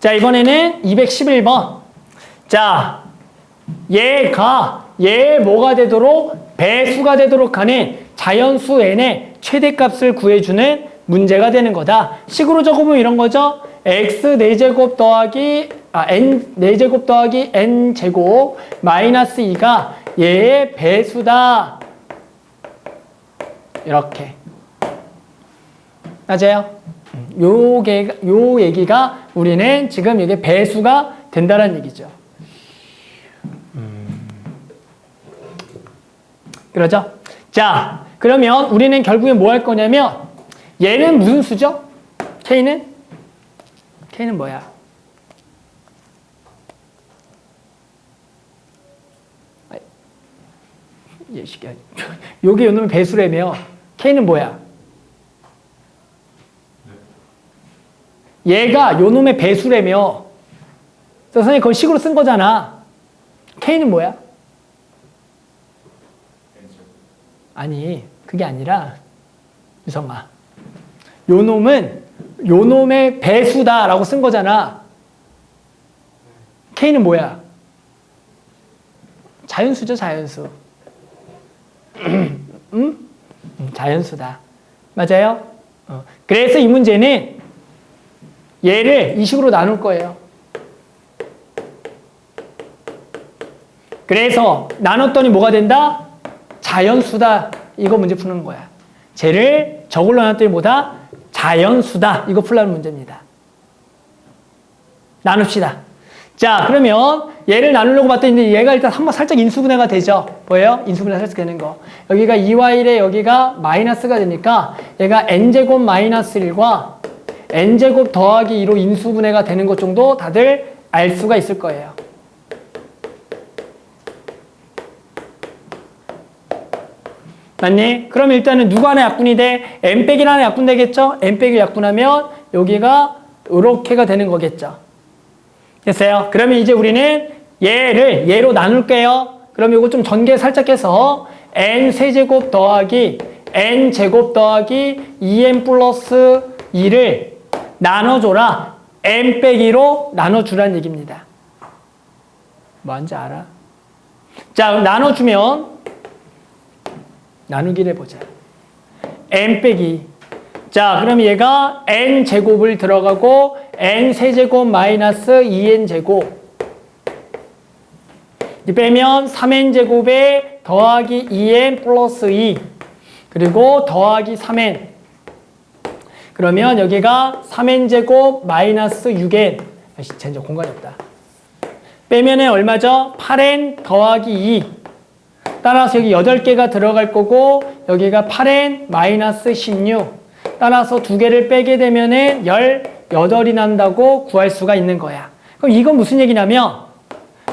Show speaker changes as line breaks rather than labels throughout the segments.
자, 이번에는 211번. 자, 얘가 얘 뭐가 되도록 배수가 되도록 하는 자연수 n의 최대값을 구해주는 문제가 되는 거다. 식으로 적어보면 이런 거죠. x 4제곱 더하기 아, n 4제곱 더하기 n 제곱 마이너스 2가 얘의 배수다. 이렇게. 맞아요? 요게, 요 얘기가 우리는 지금 이게 배수가 된다는 얘기죠. 그러죠? 자, 그러면 우리는 결국에 뭐 할 거냐면 얘는 무슨 수죠? K는? K는 뭐야? 얘 시기 요게 요놈의 배수라며 K는 뭐야? 얘가 요놈의 그래서 선생님 그걸 식으로 쓴 거잖아. K는 뭐야? 아니, 그게 아니라, 유성아. 요 놈은, 요 놈의 배수다 라고 쓴 거잖아. K는 뭐야? 자연수죠, 자연수. 음? 음, 자연수다. 맞아요? 어. 그래서 이 문제는 얘를 이 식으로 나눌 거예요. 그래서 나눴더니 뭐가 된다? 자연수다. 이거 문제 푸는 거야. 쟤를 저걸로 나눴더니 뭐다? 자연수다. 이거 풀라는 문제입니다. 나눕시다. 자, 그러면 얘를 나누려고 봤더니 얘가 일단 한번 살짝 인수분해가 되죠. 뭐예요? 인수분해 살짝 되는 거. 여기가 2y에 여기가 마이너스가 되니까 얘가 n제곱 마이너스 1과 n제곱 더하기 2로 인수분해가 되는 것 정도 다들 알 수가 있을 거예요. 맞니? 그럼 일단은 누가 하나 약분이 돼? n 빼기 하나 약분 되겠죠? n 빼기 약분하면 여기가 이렇게가 되는 거겠죠. 됐어요? 그러면 이제 우리는 얘를 얘로 나눌게요. 그럼 이거 좀 전개 살짝 해서 n 세제곱 더하기 n 제곱 더하기 2n 플러스 2를 나눠줘라. n 빼기로 나눠주라는 얘기입니다. 뭔지 알아? 자, 나눠주면 나누기를 해보자. n 빼기. 자, 그럼 얘가 n 제곱을 들어가고 n 세제곱 마이너스 2n 제곱. 이 빼면 3n 제곱에 더하기 2n 플러스 2. 그리고 더하기 3n. 그러면 여기가 3n 제곱 마이너스 6n. 아씨, 젠장 공간이 없다. 빼면은 얼마죠? 8n 더하기 2. 따라서 여기 8개가 들어갈 거고 여기가 8n 마이너스 16 따라서 두 개를 빼게 되면은 18이 난다고 구할 수가 있는 거야. 그럼 이건 무슨 얘기냐면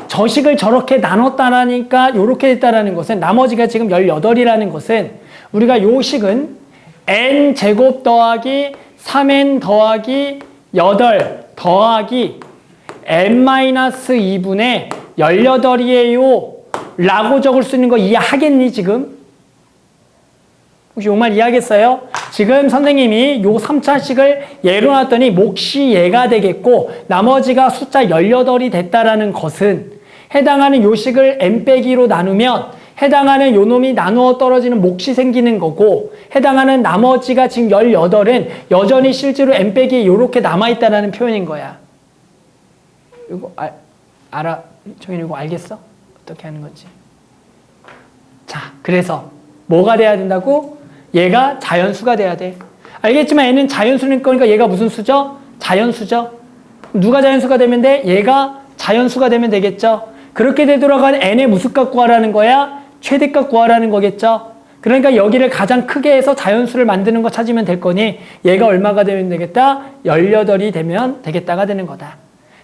저식을 저렇게 나눴다라니까 이렇게 됐다라는 것은 나머지가 지금 18이라는 것은 우리가 요 식은 n 제곱 더하기 3n 더하기 8 더하기 n 마이너스 2분의 18이에요. 라고 적을 수 있는 거 이해하겠니, 지금? 혹시 요 말 이해하겠어요? 지금 선생님이 요 3차식을 예로 놨더니 몫이 얘가 되겠고 나머지가 숫자 18이 됐다라는 것은 해당하는 요 식을 n 빼기로 나누면 해당하는 요 놈이 나누어 떨어지는 몫이 생기는 거고 해당하는 나머지가 지금 18은 여전히 실제로 n 빼기 요렇게 남아있다라는 표현인 거야. 이거 알, 알아? 정인 이거 알겠어? 어떻게 하는 건지. 자, 그래서 뭐가 돼야 된다고? 얘가 자연수가 돼야 돼. 알겠지만 얘는 자연수는 거니까 얘가 무슨 수죠? 자연수죠. 누가 자연수가 되면 돼? 얘가 자연수가 되면 되겠죠. 그렇게 한 n의 무슨 값 구하라는 거야? 최대값 구하라는 거겠죠. 그러니까 여기를 가장 크게 해서 자연수를 만드는 거 찾으면 될 거니 얘가 얼마가 되면 되겠다? 18이 되면 되겠다가 되는 거다.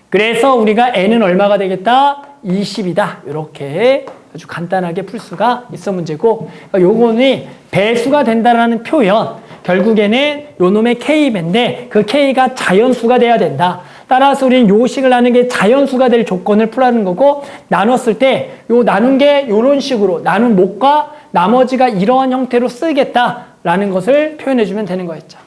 그래서 우리가 n은 얼마가 되겠다? 20이다. 이렇게 아주 간단하게 풀 수가 있어 문제고 요거는 배수가 된다라는 표현 결국에는 요놈의 k배인데 그 k가 자연수가 돼야 된다. 따라서 우리는 요식을 나눈 게 자연수가 될 조건을 풀라는 거고 나눴을 때 요 나눈 게 요런 식으로 나눈 목과 나머지가 이러한 형태로 쓰겠다라는 것을 표현해 주면 되는 거였죠.